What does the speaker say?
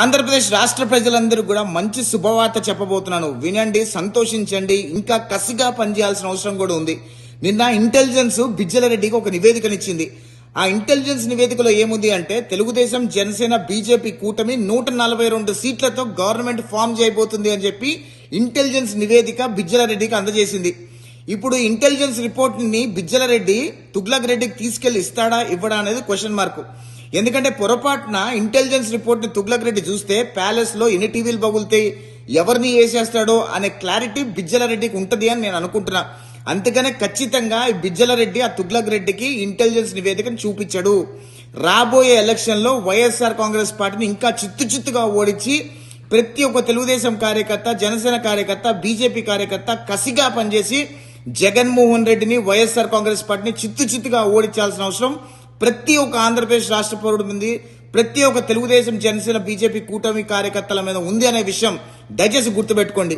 ఆంధ్రప్రదేశ్ రాష్ట్ర ప్రజలందరూ కూడా మంచి శుభవార్త చెప్పబోతున్నాను. వినండి సంతోషించండి. ఇంకా కసిగా పనిచేయాల్సిన అవసరం కూడా ఉంది. నిన్న ఇంటెలిజెన్స్ బిజ్జలరెడ్డికి ఒక నివేదికనిచ్చింది ఆ ఇంటెలిజెన్స్ నివేదికలో ఏముంది అంటే తెలుగుదేశం జనసేన బీజేపీ కూటమి నూట నలభై రెండు సీట్లతో గవర్నమెంట్ ఫామ్ చేయబోతుంది అని చెప్పి ఇంటెలిజెన్స్ నివేదిక బిజ్జల రెడ్డికి అందజేసింది. ఇప్పుడు ఇంటెలిజెన్స్ రిపోర్ట్ని తుగ్లక్ రెడ్డికి తీసుకెళ్ళి ఇస్తాడా ఇవ్వడా అనేది క్వశ్చన్ మార్క్. ఎందుకంటే పొరపాటున ఇంటెలిజెన్స్ రిపోర్ట్ని తుగ్లక్ రెడ్డి చూస్తే ప్యాలెస్లో ఎన్ని టీవీలు పగులుతాయి ఎవరిని వేసేస్తాడో అనే క్లారిటీ బిజ్జలరెడ్డికి ఉంటది అని నేను అనుకుంటున్నా. అందుకనే ఖచ్చితంగా ఈ బిజ్జలరెడ్డి ఆ తుగ్లక్ రెడ్డికి ఇంటెలిజెన్స్ నివేదికను చూపించాడు. రాబోయే ఎలక్షన్లో వైఎస్ఆర్ కాంగ్రెస్ పార్టీని ఇంకా చిత్తు చిత్తుగా ఓడించి ప్రతి ఒక్క తెలుగుదేశం కార్యకర్త జనసేన కార్యకర్త బీజేపీ కార్యకర్త కసిగా పనిచేసి జగన్మోహన్ రెడ్డిని వైఎస్ఆర్ కాంగ్రెస్ పార్టీని చిత్తు చిత్తుగా ఓడించాల్సిన అవసరం ప్రతి ఒక్క ఆంధ్రప్రదేశ్ రాష్ట్ర పౌరుడు ఉంది ప్రతి ఒక్క తెలుగుదేశం జనసేన బీజేపీ కూటమి కార్యకర్తల మీద ఉంది అనే విషయం దయచేసి గుర్తుపెట్టుకోండి.